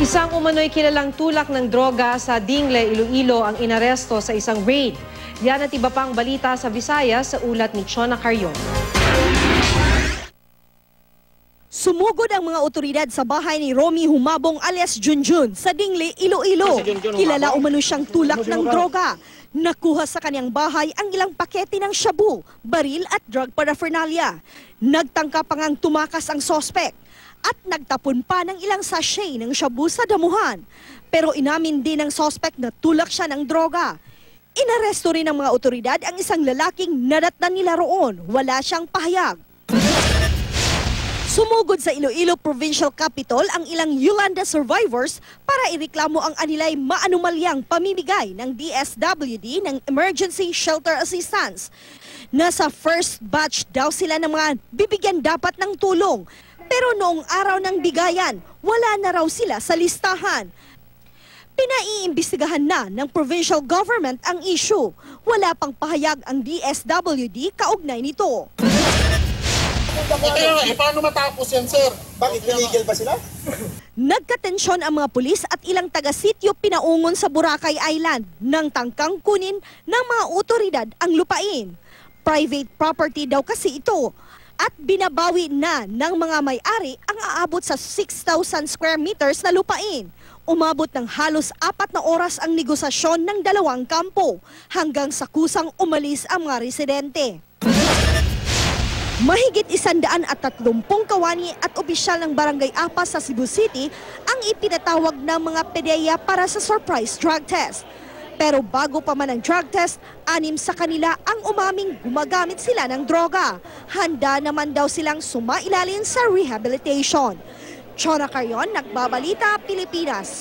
Isang umano'y kilalang tulak ng droga sa Dingle, Iloilo ang inaresto sa isang raid. Yan at iba pang balita sa Visayas sa ulat ni Chona Carrion. Sumugod ang mga otoridad sa bahay ni Romy Humabong alias Junjun sa Dingle, Iloilo. Kilala umano siyang tulak ng droga. Nakuha sa kanyang bahay ang ilang pakete ng shabu, baril at drug paraphernalia. Nagtangka pa ngang tumakas ang sospek at nagtapon pa ng ilang sachet ng shabu sa damuhan. Pero inamin din ng sospek na tulak siya ng droga. Inaresto rin ng mga otoridad ang isang lalaking nadatnan nila roon. Wala siyang pahayag. Sumugod sa Iloilo Provincial Capital ang ilang Yolanda survivors para ireklamo ang anilay maanumalyang pamimigay ng DSWD ng Emergency Shelter Assistance. Nasa first batch daw sila ng mga bibigyan dapat ng tulong. Pero noong araw ng bigayan, wala na raw sila sa listahan. Pinaiimbestigahan na ng provincial government ang issue. Wala pang pahayag ang DSWD kaugnay nito. Eh, kaya eh, paano matapos yan, sir? Bakit illegal ba sila? Nagkatensyon ang mga pulis at ilang taga-sityo pinaungon sa Boracay Island nang tangkang kunin ng mga otoridad ang lupain. Private property daw kasi ito at binabawi na ng mga may-ari ang aabot sa 6,000 square meters na lupain. Umabot ng halos apat na oras ang negosasyon ng dalawang kampo hanggang sa kusang umalis ang mga residente. Mahigit isandaan at tatlumpong kawani at opisyal ng Barangay Apa sa Cebu City ang ipinatawag ng mga PDEA para sa surprise drug test. Pero bago pa man ang drug test, anim sa kanila ang umaming gumagamit sila ng droga. Handa naman daw silang sumailalin sa rehabilitation. Chona Carrion, Nagbabalita, Pilipinas.